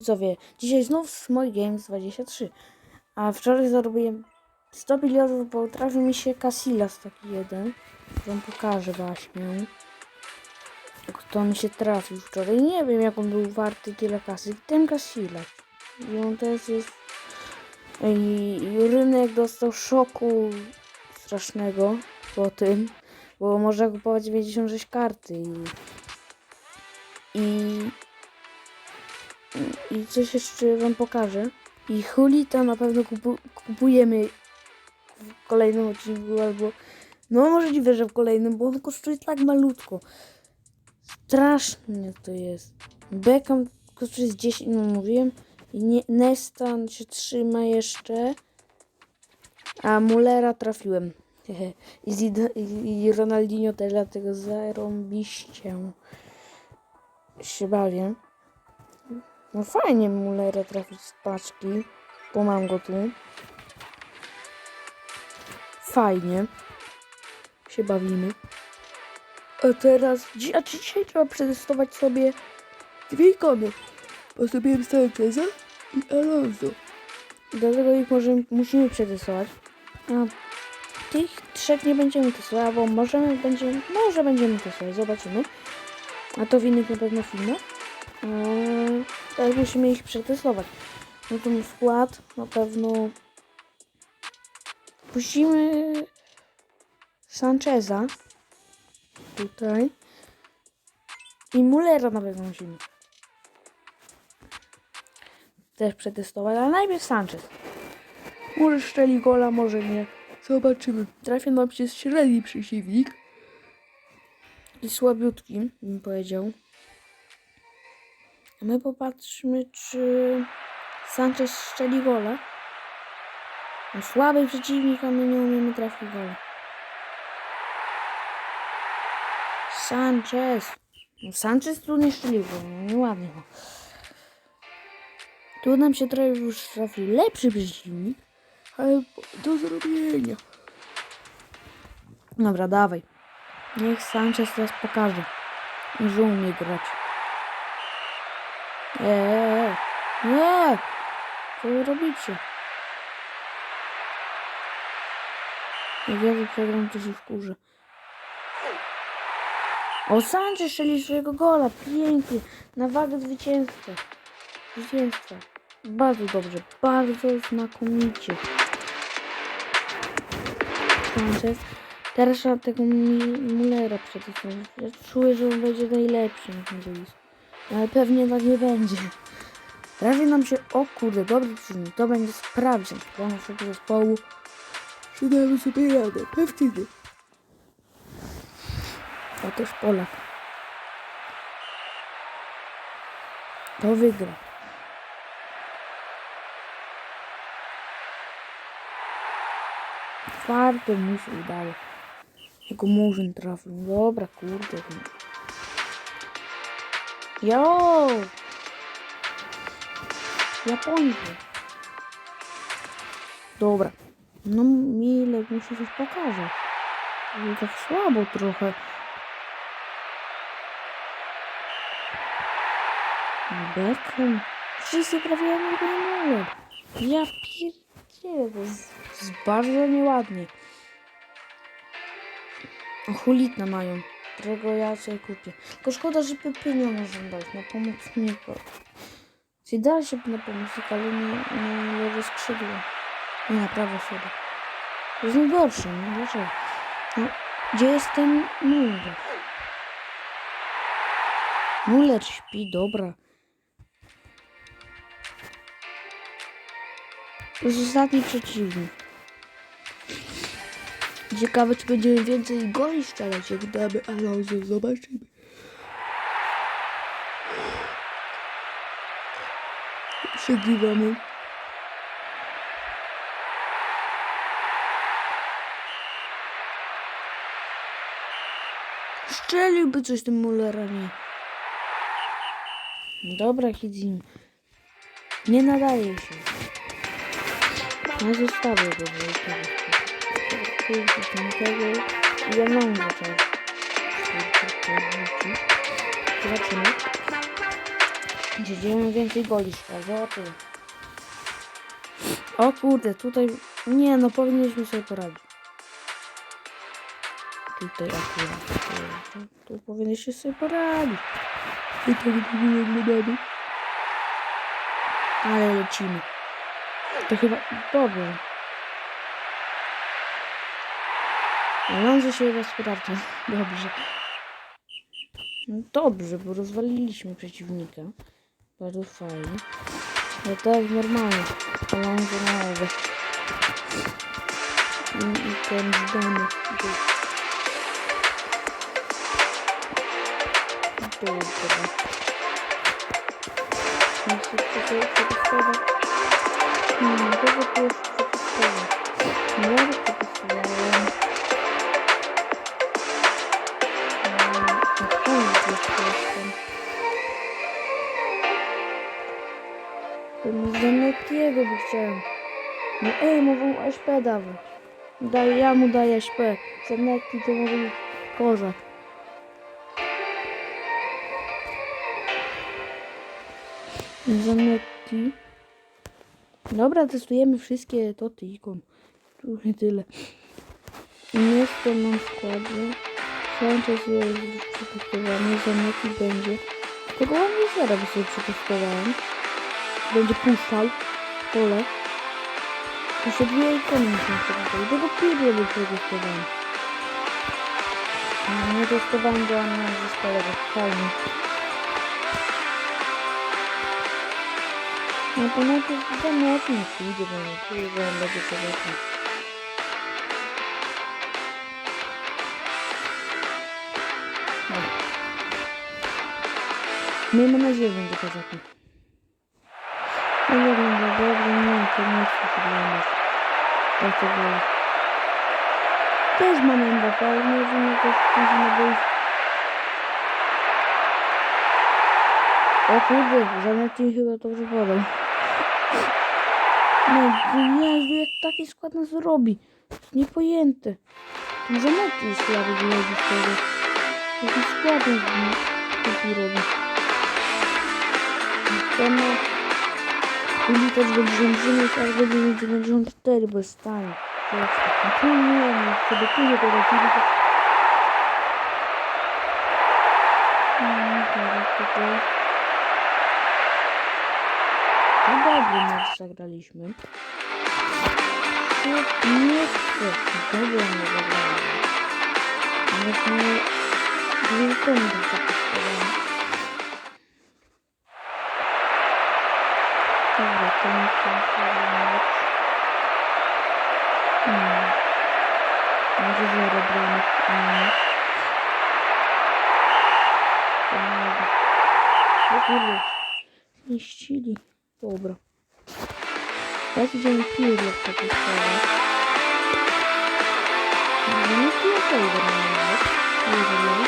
Widzowie, dzisiaj znów Small Games 23. A wczoraj zarobiłem 100 milionów, bo trafił mi się Casillas taki jeden. Wam pokażę właśnie. Kto mi się trafił wczoraj. Nie wiem jak on był warty tyle kasy. Ten Casillas. I on też jest... I, i rynek dostał szoku strasznego po tym. Bo można kupować 96 karty i... I i coś jeszcze wam pokażę. I Hulita na pewno kupu kupujemy w kolejnym odcinku albo no możliwe, że w kolejnym, bo on kosztuje tak malutko. Strasznie to jest. Beckham kosztuje z 10, no mówiłem. I nie, Nestan się trzyma jeszcze. A Mullera trafiłem. I, Zid I Ronaldinho też dlatego zarąbiście się bawię. No fajnie Mullera trafić z paczki, bo mam go tu. Fajnie. Się bawimy. A teraz, a dzisiaj trzeba przetestować sobie dwie ikony. Sobie Sancheza i Alonso. Dlatego ich możemy, musimy przetestować. A tych trzech nie będziemy testować, bo możemy, będziemy, może będziemy testować, zobaczymy. A to w innych na pewno filmach. Eee, musimy ich przetestować. No to skład na pewno puścimy Sancheza tutaj i Mullera na pewno musimy też przetestować, ale najpierw Sanchez. Może szczeli gola, może nie. Zobaczymy. Trafia nam się średni przeciwnik i słabiutki, bym powiedział. A my popatrzmy, czy Sanchez strzeli gola. No, słaby przeciwnik, a my nie umiemy trafić gola. Sanchez. No, Sanchez tu nie strzelił no nieładnie. No. Tu nam się trochę już trafił lepszy przeciwnik, ale do zrobienia. Dobra, dawaj. Niech Sanchez teraz pokaże, że umie grać. Eee, nie! Co wy robicie? Jak ja przegram, to się wkurzę. O, Sanchez strzelił swojego gola. Pięknie. Na wagę zwycięstwa. Zwycięstwa. Bardzo dobrze. Bardzo znakomicie. Sanchez. Teraz trzeba tego Mullera przetestować. Ja czuję, że on będzie najlepszy na tym boisku. Ale pewnie tak nie będzie. Prawie nam się... O kurde, dobry przeciwnik. To będzie sprawdzian dla naszego zespołu. Przydamy sobie radę. Pewnie. To też Polak. To wygra. Czwarte mu się udało. Jego murzyn trafił. Dobra, kurde. Jo! Japońcy. Dobra. No Milek musi coś pokazać. Ale tak słabo trochę. Beckham. Wszyscy trafiają na Milek. Ja pierdzielę, to jest, to jest bardzo nieładnie. O, Hulitna mają, którego ja sobie kupię. Tylko szkoda, że Pepy nie można dać na pomocnika. Czyli da się na pomocnika, ale nie na lewe skrzydło. Nie, na prawe skrzydło. To jest najgorsze, nie? Dlaczego? No, gdzie jest ten Muller? Muller śpi, dobra. To jest ostatni przeciwnik. Ciekawe, czy będziemy więcej goli strzelać, jak damy Alonso. Zobaczymy. Przegrywamy. Strzeliłby coś tym Mullerami. Dobra, Hidzim. Nie nadaje się. No zostawię go, bo i tego. Kurde, tamtego. Ja mam zacząć. Zobaczymy. Dziedziemy więcej goli szkoda, tyle. O kurde, tutaj... Nie no, powinniśmy sobie poradzić. Tutaj akurat. Tu, tu powinniście sobie poradzić. I tak nie wyglądamy. Ale lecimy. To chyba... Dobrze. Alonso się sprawdza. Dobrze. No dobrze, bo rozwaliliśmy przeciwnika. Bardzo fajnie. No tak, normalnie. Alonso na owe. I, i ten zdany. Dobra. Muszę tutaj przetestować. Hmm, tego tu jeszcze przetestować. No, Ten Zanettiego by chciałem. No ej, mówią SP dawaj. Daj, ja mu daję SP. Zanetti to mówi kozak. Zanetti. Dobra, testujemy wszystkie toty ikon. Tu nie tyle. Miejsce mam w składzie. Sanchez jest już przetestowany. Zanetti będzie. Tego ładnie zera by sobie przetestowałem. Będzie puszczał. Pole. Jeszcze dwie ikony muszę przetestować. Tego Pirlo by przetestowałem. No, Nie testowałem go na zespole, bo fajnie. No to najpierw za mocno pójdzie, bo nie czuję, że on będzie. Dobra. Miejmy nadzieję, że będzie kozakiem. No to to było. Też mamy Mbappé, ale nie wiem jak to na boisku. O kurde, Zanetti chyba dobrze podał. No, Jezu, jak taki skład nas robi. Niepojęte. Ten Zanetti jest słaby wychodzi z tego. Jaki skład nas robi. Ten Ulica 99, albo 94 bez stanie. No tu nie, no sobie tu nie poradzili. to- No, teraz tutaj. No dobrze mecz zagraliśmy. Nie, nie chcę. Dobrze nie zagrałem. Dobra, to nie chcę mecz. Hmm. Może zero bramek. Hmm. O kurde. Zniszczyli. Dobra. Teraz idziemy Pirlo przetestować. No nie tyle Taylor nawet. Taylor.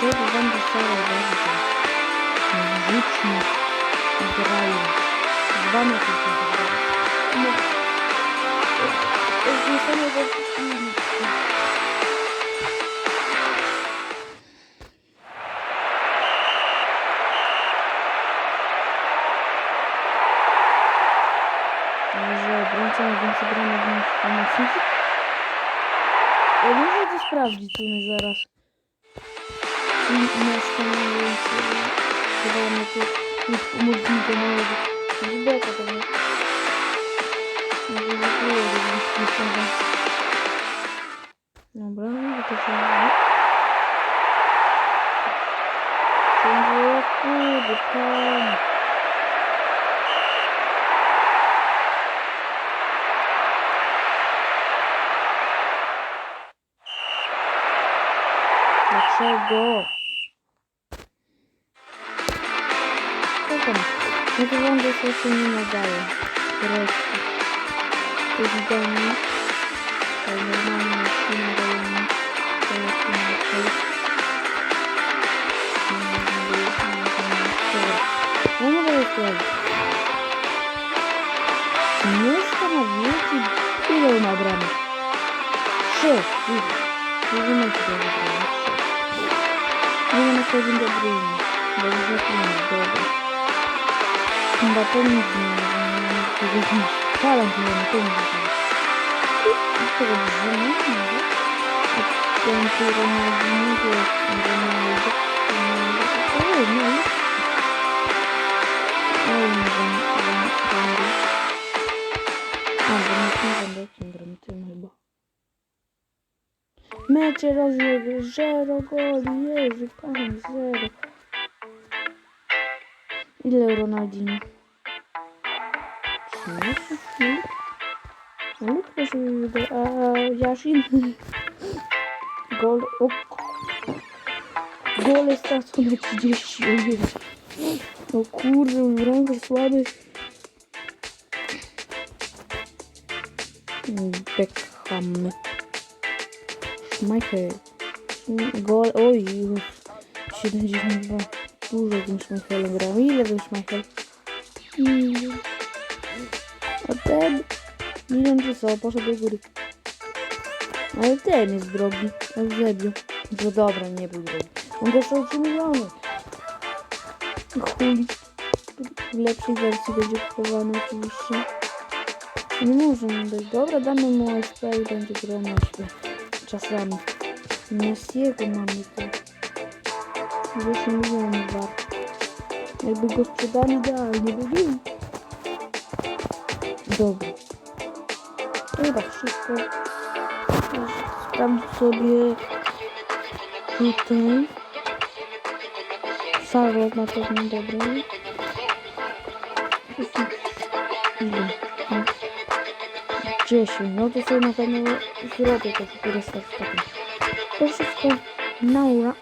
Taylor będzie Sara bardzo. Rzucimy. Grają. Dwa metry się wygrają. No. To jest nie samo ze wszystkimi. że obrońca ma więcej bramek niż pomocnik. Ja muszę to sprawdzić sobie zaraz. Więcej chyba na to niż pomocnika małego. Z beka to nie. Może zakryję, żeby nie No to wam że się nie nadaje. Reszty. To jest domu. To normalnie się nadaje. To jest inaczej. No nie daje sprawdzić. Mieszka na wielki ile ma bramę? Trzy. Widzę. Nie wiem, jak Chyba to nic nie ma. Talent nie ma, to nie ma. To no ten tu Ronaldinho to no nie wiem, nie wiem. Mecze rozjeby, zero goli, Jezu, Pan, zero. Ile Ronaldinho? 13? Nie? Ale proszę mi wyda... A Jasin? Gol... O... Gole stracone 30, o Jezu. O kurde, mój bramkarz słaby. Beckham. Schmeichel. Gol, oj, już 72. Dużo tym Schmeichelem grał. Ile Schmeichel? Milion. A ten? Milion czy co? Poszedł do góry. Ale ten jest drogi. Eusebio. No dobra, nie był drogi. On kosztował 3 miliony. Chuli. W lepszej wersji będzie kupowany oczywiście. Nie może mu dać. Dobra, damy mu SP i będzie grał na SP. Czasami. Messiego mamy to. 10 milionów wart. Jakby go sprzedali idealnie, by był. Dobra. To chyba wszystko. Sprawdź sobie tutaj. Salvo na pewno dobre. Ile? No. 10. No to sobie na pewno zrobię z takim. To wszystko. Naura.